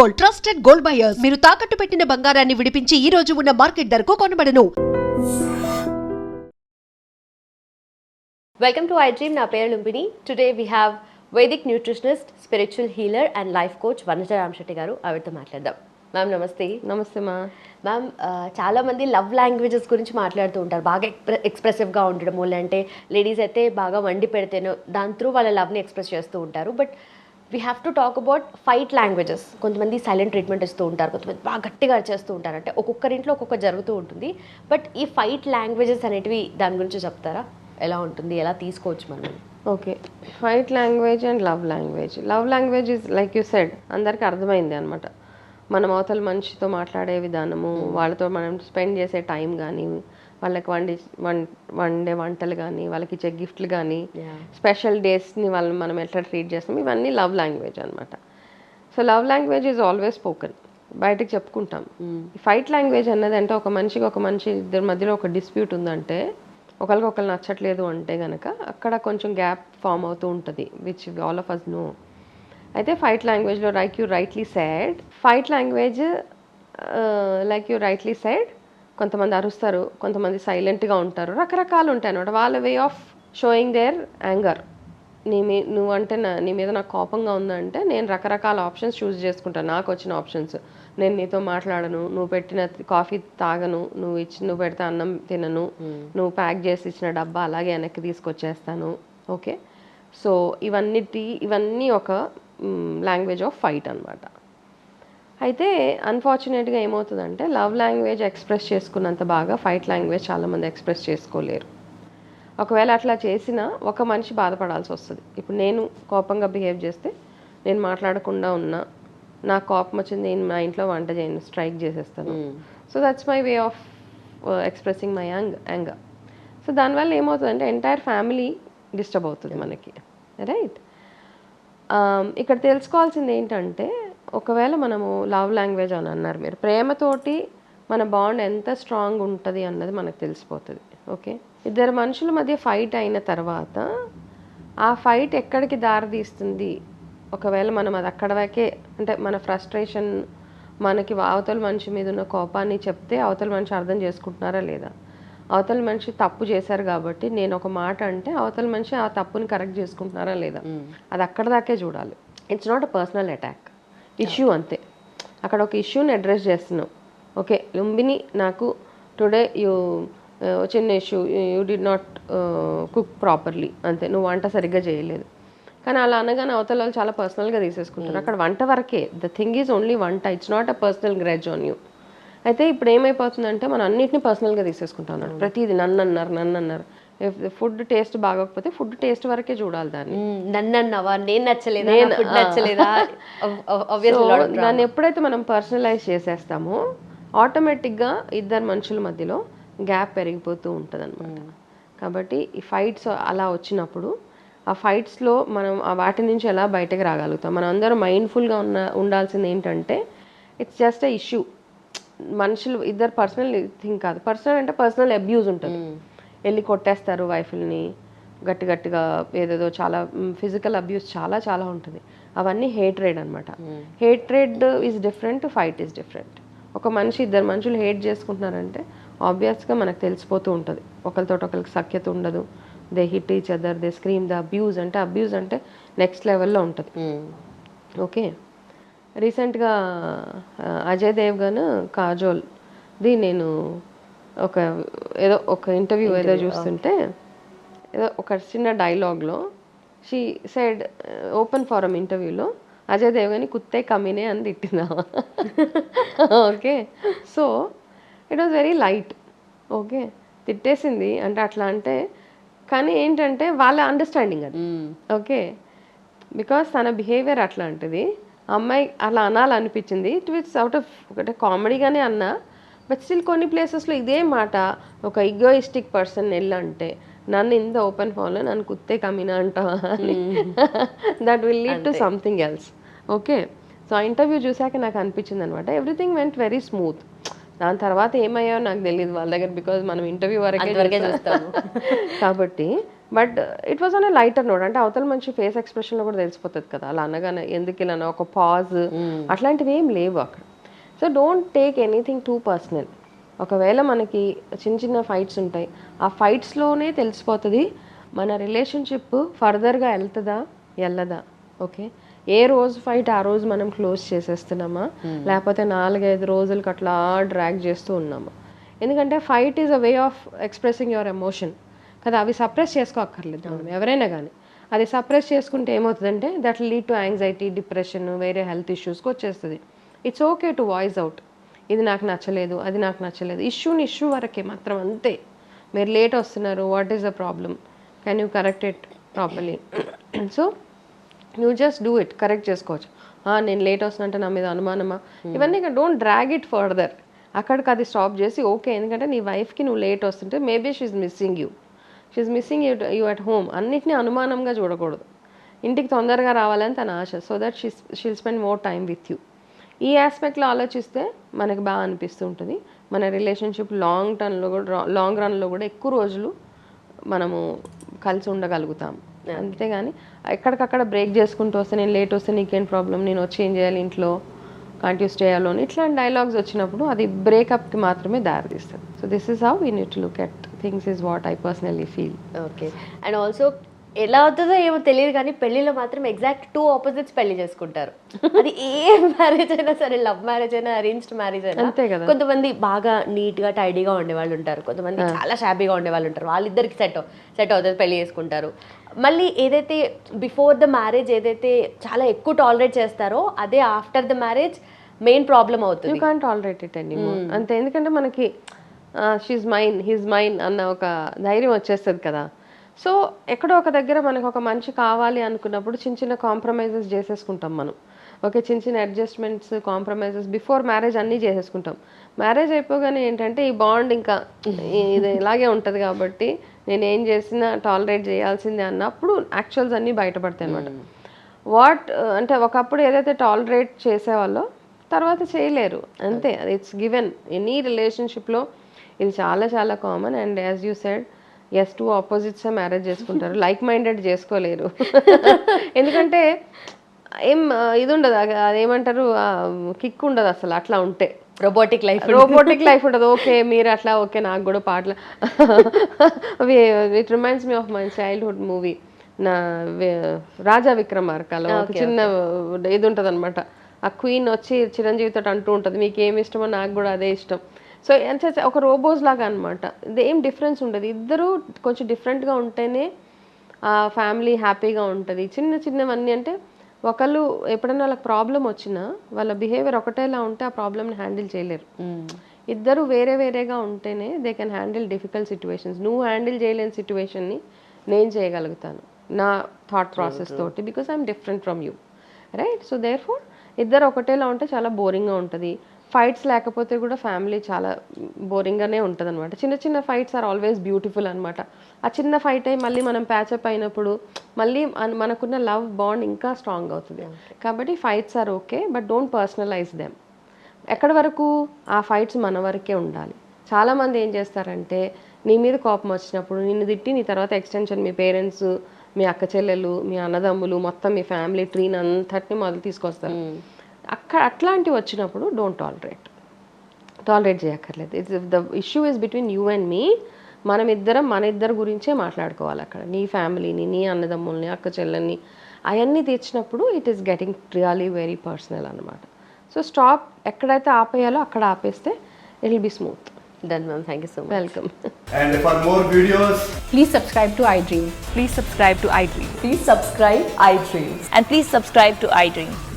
Gold trusted gold buyers. మీరు తాకట్టు పెట్టిన బంగారాన్ని విడిపించి ఈ రోజు ఉన్న మార్కెట్ ధరకు కొనబడను. వెల్కమ్ టు ఐ డ్రీమ్ నా పేరు Lumbini. Today we have Vaidik nutritionist spiritual healer and life coach Vanaja Ramasetti garu ఆవిడతో మాట్లాడదాం. మ్యామ్ నమస్తే. నమస్తే మా. మ్యామ్ చాలా మంది లవ్ లాంగ్వేజెస్ గురించి మాట్లాడుతూ ఉంటారు. బాగా ఎక్స్ప్రె ఎక్స్ప్రెసివ్గా ఉండడం అంటే లేడీస్ అయితే బాగా వండి పెడితేనో దాని త్రూ వాళ్ళ లవ్ని ఎక్స్ప్రెస్ చేస్తూ ఉంటారు. But we have to talk about fight languages కొంతమంది సైలెంట్ ట్రీట్మెంట్ ఇస్తూ ఉంటారు కొంతమంది బాగా గట్టిగా చేస్తూ ఉంటారు. అంటే ఒక్కొక్కరింట్లో ఒక్కొక్క జరుగుతూ ఉంటుంది. బట్ ఈ ఫైట్ లాంగ్వేజెస్ అనేటివి దాని గురించి చెప్తారా? ఎలా ఉంటుంది? ఎలా తీసుకోవచ్చు మనం okay fight language and love language love language is like you said అందరికీ అర్థమైంది అనమాట మనం అవతల మనిషితో మాట్లాడే విధానము వాళ్ళతో మనం స్పెండ్ చేసే టైం కానీ వాళ్ళకి వండి వండే వంటలు కానీ వాళ్ళకి ఇచ్చే గిఫ్ట్లు కానీ. స్పెషల్ డేస్ని వాళ్ళని మనం ఎట్లా ట్రీట్ చేస్తాం ఇవన్నీ లవ్ లాంగ్వేజ్ అనమాట so love language is always spoken. బయటకు చెప్పుకుంటాం. ఫైట్ లాంగ్వేజ్ అన్నది అంటే ఒక మనిషికి ఒక మనిషి ఇద్దరి మధ్యలో ఒక డిస్ప్యూట్ ఉందంటే ఒకరికి ఒకరు నచ్చట్లేదు అంటే గనక అక్కడ కొంచెం గ్యాప్ ఫామ్ అవుతూ ఉంటుంది which all of us know అయితే ఫైట్ లాంగ్వేజ్లో like you rightly said fight language like you rightly said కొంతమంది అరుస్తారు కొంతమంది సైలెంట్గా ఉంటారు. రకరకాలు ఉంటాయి అనమాట వాళ్ళ way of showing their anger. నీ మీ నువ్వు అంటే నా నీ మీద నాకు కోపంగా ఉందంటే నేను రకరకాల ఆప్షన్స్ చూస్ చేసుకుంటాను. నాకు వచ్చిన ఆప్షన్స్. నేను నీతో మాట్లాడను నువ్వు పెట్టిన కాఫీ తాగను నువ్వు ఇచ్చి నువ్వు పెడితే అన్నం తినను నువ్వు ప్యాక్ చేసి ఇచ్చిన డబ్బా అలాగే వెనక్కి తీసుకొచ్చేస్తాను. ఓకే? సో ఇవన్నిటి ఇవన్నీ ఒక లాంగ్వేజ్ ఆఫ్ ఫైట్ అన్నమాట. అయితే అన్ఫార్చునేట్గా ఏమవుతుందంటే లవ్ లాంగ్వేజ్ ఎక్స్ప్రెస్ చేసుకున్నంత బాగా ఫైట్ లాంగ్వేజ్ చాలామంది ఎక్స్ప్రెస్ చేసుకోలేరు. ఒకవేళ అట్లా చేసినా ఒక మనిషి బాధపడాల్సి వస్తుంది. ఇప్పుడు నేను కోపంగా బిహేవ్ చేస్తే నేను మాట్లాడకుండా ఉన్నా నాకు కోపం వచ్చింది నేను మా ఇంట్లో వంట చేయను స్ట్రైక్ చేసేస్తాను. So that's my way of expressing my ang anger so దానివల్ల ఏమవుతుందంటే ఎంటైర్ ఫ్యామిలీ డిస్టర్బ్ అవుతుంది మనకి. రైట్ ఇక్కడ తెలుసుకోవాల్సింది ఏంటంటే ఒకవేళ మనము లవ్ లాంగ్వేజ్ అని అన్నారు మీరు ప్రేమతోటి మన బాండ్ ఎంత స్ట్రాంగ్ ఉంటుంది అన్నది మనకు తెలిసిపోతుంది ఓకే ఇద్దరు మనుషుల మధ్య ఫైట్ అయిన తర్వాత ఆ ఫైట్ ఎక్కడికి దారితీస్తుంది ఒకవేళ మనం అది అక్కడ వరకే అంటే మన ఫ్రస్ట్రేషన్ మనకి అవతల మనిషి మీద ఉన్న కోపాన్ని చెప్తే అవతల మనిషి అర్థం చేసుకుంటున్నారా లేదా? అవతల మనిషి తప్పు చేశారు కాబట్టి నేను ఒక మాట అంటే అవతల మనిషి ఆ తప్పుని కరెక్ట్ చేసుకుంటున్నారా లేదా? అది అక్కడ దాకే చూడాలి. It's not a personal attack issue అంతే. అక్కడ ఒక ఇష్యూని అడ్రస్ చేస్తున్నావు ఓకే లుంబిని నాకు టుడే యూ చిన్న issue you did not cook properly అంతే. నువ్వు వంట సరిగ్గా చేయలేదు. కానీ అలా అనగానే అవతల వాళ్ళు చాలా పర్సనల్గా తీసేసుకుంటారు. అక్కడ వంట వరకే. ద థింగ్ ఈజ్ ఓన్లీ వంట. It's not a personal grudge on you. అయితే ఇప్పుడు ఏమైపోతుందంటే మనం అన్నిటిని పర్సనల్గా తీసేసుకుంటాం అన్నమాట. ప్రతిదీ నన్ను అన్నారు నన్ను అన్నారు ఫుడ్ టేస్ట్ బాగోకపోతే ఫుడ్ టేస్ట్ వరకే చూడాలి దాన్ని. నన్ను అన్నావా నేను నచ్చలేదా? ఫుడ్ దాన్ని ఎప్పుడైతే మనం పర్సనలైజ్ చేసేస్తామో ఆటోమేటిక్గా ఇద్దరు మనుషుల మధ్యలో గ్యాప్ పెరిగిపోతూ ఉంటుంది అనమాట కాబట్టి ఈ ఫైట్స్ అలా వచ్చినప్పుడు ఆ ఫైట్స్లో మనం ఆ వాటి నుంచి ఎలా బయటకు రాగలుగుతాం? మనం అందరం మైండ్ఫుల్గా ఉన్న ఉండాల్సింది ఏంటంటే ఇట్స్ జస్ట్ ఎ ఇష్యూ మనుషులు ఇద్దరు పర్సనల్ థింగ్ కాదు. పర్సనల్ అంటే పర్సనల్ అబ్యూజ్ ఉంటుంది. వెళ్ళి కొట్టేస్తారు వైఫుల్ని. గట్టి గట్టిగా ఏదేదో చాలా ఫిజికల్ అబ్యూస్ చాలా చాలా ఉంటుంది. అవన్నీ హేట్రేడ్ అనమాట hatred is different fight is different ఒక మనిషి ఇద్దరు మనుషులు హేట్ చేసుకుంటున్నారంటే ఆబ్వియస్గా మనకు తెలిసిపోతూ ఉంటుంది. ఒకరితో ఒకరికి సఖ్యత ఉండదు. They hit each other they scream the abuse అంటే అబ్యూజ్ అంటే నెక్స్ట్ లెవెల్లో ఉంటుంది. ఓకే రీసెంట్గా అజయ్ దేవ్గన్ కాజోల్ ది నేను ఒక ఏదో ఒక ఇంటర్వ్యూ ఏదో చూస్తుంటే ఏదో ఒక చిన్న డైలాగ్లో షీ సైడ్ ఓపెన్ ఫారం ఇంటర్వ్యూలో అజయ్ దేవ్గని కుత్తే కమీనే అని తిట్టిందా okay so it was very light okay తిట్టేసింది. అంటే అట్లా అంటే కానీ ఏంటంటే వాళ్ళ అండర్స్టాండింగ్ అది. ఓకే బికాస్ తన బిహేవియర్ అట్లాంటిది. అమ్మాయి అలా అనాలనిపించింది. ఇట్ విట్స్ అవుట్ ఆఫ్ ఒకటే కామెడీగానే అన్నా బట్ స్టిల్ కొన్ని ప్లేసెస్లో ఇదే మాట ఒక ఇగోయిస్టిక్ పర్సన్ వెళ్ళంటే నన్ను ఇంత ఓపెన్ ఫోన్లో నన్ను కుత్తే కమినా అంటావా? అని. That will lead to something else okay so ఆ ఇంటర్వ్యూ చూశాక నాకు అనిపించింది అనమాట ఎవ్రీథింగ్ వెంట్ వెరీ స్మూత్ దాని తర్వాత ఏమయ్యాయో నాకు తెలియదు వాళ్ళ దగ్గర బికాజ్ మనం ఇంటర్వ్యూ వరకే అంతవరకే చూస్తాం. కాబట్టి but it was on lighter note అంటే అవతల మంచి ఫేస్ ఎక్స్ప్రెషన్లో కూడా తెలిసిపోతుంది కదా. అలా అనగానే ఎందుకు ఇలా ఒక పాజ్ అట్లాంటివి ఏం లేవు అక్కడ. So don't take anything too personal. ఒకవేళ మనకి చిన్న చిన్న ఫైట్స్ ఉంటాయి ఆ ఫైట్స్లోనే తెలిసిపోతుంది మన రిలేషన్షిప్ ఫర్దర్గా వెళ్తుందా వెళ్ళదా ఓకే? ఏ రోజు ఫైట్ ఆ రోజు మనం క్లోజ్ చేసేస్తున్నామా? లేకపోతే నాలుగైదు రోజులకి అట్లా డ్రాగ్ చేస్తూ ఉన్నామా? ఎందుకంటే fight is a way of expressing your emotion కదా అవి సప్రెస్ చేసుకోక్కర్లేదు మనం ఎవరైనా కానీ అది సప్రెస్ చేసుకుంటే ఏమవుతుందంటే that lead to anxiety depression వేరే హెల్త్ ఇష్యూస్కి వచ్చేస్తుంది. It's okay to voice out ఇది నాకు నచ్చలేదు అది నాకు నచ్చలేదు. ఇష్యూని ఇష్యూ వరకే మాత్రం అంతే. మీరు లేట్ వస్తున్నారు what is the problem can you correct it properly so you just do it correct చేసుకోవచ్చు. "ఆ, నేను లేట్ వస్తున్నంటే నా మీద అనుమానమా? ఇవన్నీ డోంట్ డ్రాగ్ ఇట్ ఫర్దర్ అక్కడికి అది స్టాప్ చేసి ఓకే ఎందుకంటే నీ వైఫ్కి నువ్వు లేట్ వస్తుంటే maybe she's missing you she's missing you you at home అన్నిటినీ అనుమానంగా చూడకూడదు. ఇంటికి తొందరగా రావాలని తన ఆశ. So that she she'll spend more time with you ఈ ఆస్పెక్ట్లో ఆలోచిస్తే మనకు బాగా అనిపిస్తూ ఉంటుంది. మన రిలేషన్షిప్ లాంగ్ టర్న్లో కూడా లాంగ్ రన్లో కూడా ఎక్కువ రోజులు మనము కలిసి ఉండగలుగుతాం. అంతేగాని ఎక్కడికక్కడ బ్రేక్ చేసుకుంటూ వస్తే నేను లేట్ వస్తే నీకేం ప్రాబ్లం నేను వచ్చి ఏం చేయాలి ఇంట్లో? కంటిన్యూ స్టే అలోన్ ఇట్లాంటి డైలాగ్స్ వచ్చినప్పుడు అది బ్రేకప్కి మాత్రమే దారితీస్తుంది. So this is how we need look at things is what I personally feel okay and also ఎలా అవుతుందో ఏమో తెలియదు కానీ పెళ్ళిలో మాత్రం ఎగ్జాక్ట్ టూ ఆపోజిట్స్ పెళ్ళి చేసుకుంటారు. అది ఏ మ్యారేజ్ అయినా సరే లవ్ మ్యారేజ్ అయినా అరేంజ్డ్ మ్యారేజ్ అయినా అంతే కదా. కొంతమంది బాగా నీట్గా టైడీగా ఉండే వాళ్ళు ఉంటారు. కొంతమంది చాలా షాబీగా ఉండే వాళ్ళు ఉంటారు. వాళ్ళిద్దరికి సెట్ సెట్ అవుతుంది పెళ్ళి చేసుకుంటారు. మళ్ళీ ఏదైతే బిఫోర్ ద మ్యారేజ్ ఏదైతే చాలా ఎక్కువ టాలరేట్ చేస్తారో అదే after the marriage main problem you అవుతుంది కాన్ టాలరేట్ ఇట్ అండి అంతే. ఎందుకంటే మనకి షీజ్ మైన్ హిజ్ మైన్ అన్న ఒక ధైర్యం వచ్చేస్తుంది కదా. సో ఎక్కడో ఒక దగ్గర మనకు ఒక మనిషి కావాలి అనుకున్నప్పుడు చిన్న చిన్న కాంప్రమైజెస్ చేసేసుకుంటాం మనం. ఓకే చిన్న చిన్న అడ్జస్ట్మెంట్స్ కాంప్రమైజెస్ బిఫోర్ మ్యారేజ్ అన్నీ చేసేసుకుంటాం. మ్యారేజ్ అయిపోగానే ఏంటంటే ఈ బాండ్ ఇంకా ఇది ఇలాగే ఉంటుంది కాబట్టి నేను ఏం చేసినా టాలరేట్ చేయాల్సిందే అన్నప్పుడు యాక్చువల్స్ అన్నీ బయటపడతాయి అనమాట వాట్ అంటే ఒకప్పుడు ఏదైతే టాలరేట్ చేసేవాళ్ళో తర్వాత చేయలేరు. అంతే ఇట్స్ గివెన్ ఎనీ రిలేషన్షిప్లో ఇది చాలా చాలా common and as you said as two opposites marriage చేసుకుంటారు. లైక్ మైండెడ్ చేసుకోలేరు. ఎందుకంటే ఏం ఇది ఉండదు. అదేమంటారు కిక్ ఉండదు అసలు. అట్లా ఉంటే. రోబోటిక్ లైఫ్ రోబోటిక్ లైఫ్ ఉండదు. ఓకే మీరు అట్లా ఓకే నాకు కూడా పాటలు. It reminds me of my childhood movie నా రాజా విక్రమార్కలో ఒక చిన్న ఇది ఉంటుంది అనమాట ఆ క్వీన్ వచ్చి చిరంజీవితో అంటూ ఉంటుంది. మీకు ఏమి ఇష్టమో నాకు కూడా అదే ఇష్టం. సో అంటే ఒక రోబోస్ లాగా అనమాట ఇది ఏం డిఫరెన్స్ ఉండదు. ఇద్దరు కొంచెం డిఫరెంట్గా ఉంటేనే ఆ ఫ్యామిలీ హ్యాపీగా ఉంటుంది. చిన్న చిన్నవన్నీ అంటే ఒకళ్ళు ఎప్పుడైనా వాళ్ళకి ప్రాబ్లం వచ్చినా వాళ్ళ బిహేవియర్ ఒకటేలా ఉంటే ఆ ప్రాబ్లమ్ని హ్యాండిల్ చేయలేరు. ఇద్దరు వేరే వేరేగా ఉంటేనే they can handle difficult situations నువ్వు హ్యాండిల్ చేయలేని సిచ్యువేషన్ని నేను చేయగలుగుతాను. నా థాట్ ప్రాసెస్ తోటి because I'm different from you right so therefore ఇద్దరు ఒకటేలా ఉంటే చాలా బోరింగ్గా ఉంటుంది. ఫైట్స్ లేకపోతే కూడా ఫ్యామిలీ చాలా బోరింగ్గానే ఉంటుంది అనమాట చిన్న చిన్న ఫైట్స్ ఆర్ ఆల్వేస్ బ్యూటిఫుల్ అనమాట ఆ చిన్న ఫైట్ అయి మళ్ళీ మనం ప్యాచప్ అయినప్పుడు మళ్ళీ మన- మనకున్న లవ్ బాండ్ ఇంకా స్ట్రాంగ్ అవుతుంది. కాబట్టి fights are okay but don't personalize them. ఎక్కడి వరకు ఆ ఫైట్స్ మన వరకే ఉండాలి. చాలామంది ఏం చేస్తారంటే నీ మీద కోపం వచ్చినప్పుడు నిన్ను తిట్టి నీ తర్వాత ఎక్స్టెన్షన్ మీ పేరెంట్స్ మీ అక్క చెల్లెలు మీ అన్నదమ్ములు మొత్తం మీ ఫ్యామిలీ ట్రీని అంతటిని మొదలు తీసుకొస్తారు. అక్కడ అట్లాంటివి వచ్చినప్పుడు డోంట్ టాలరేట్ టాలరేట్ చేయక్కర్లేదు. It's the issue is between you and me మనం ఇద్దరం మన ఇద్దరు గురించే మాట్లాడుకోవాలి అక్కడ. నీ ఫ్యామిలీని నీ అన్నదమ్ముల్ని అక్క చెల్లెల్ని అవన్నీ తెచ్చినప్పుడు it is getting really very personal అనమాట సో స్టాప్ ఎక్కడైతే ఆపేయాలో అక్కడ ఆపేస్తే it will be smooth done ma'am thank you so much welcome And for more videos, Please subscribe to iDream. Please subscribe to iDream. Please subscribe iDream. And please subscribe to iDream.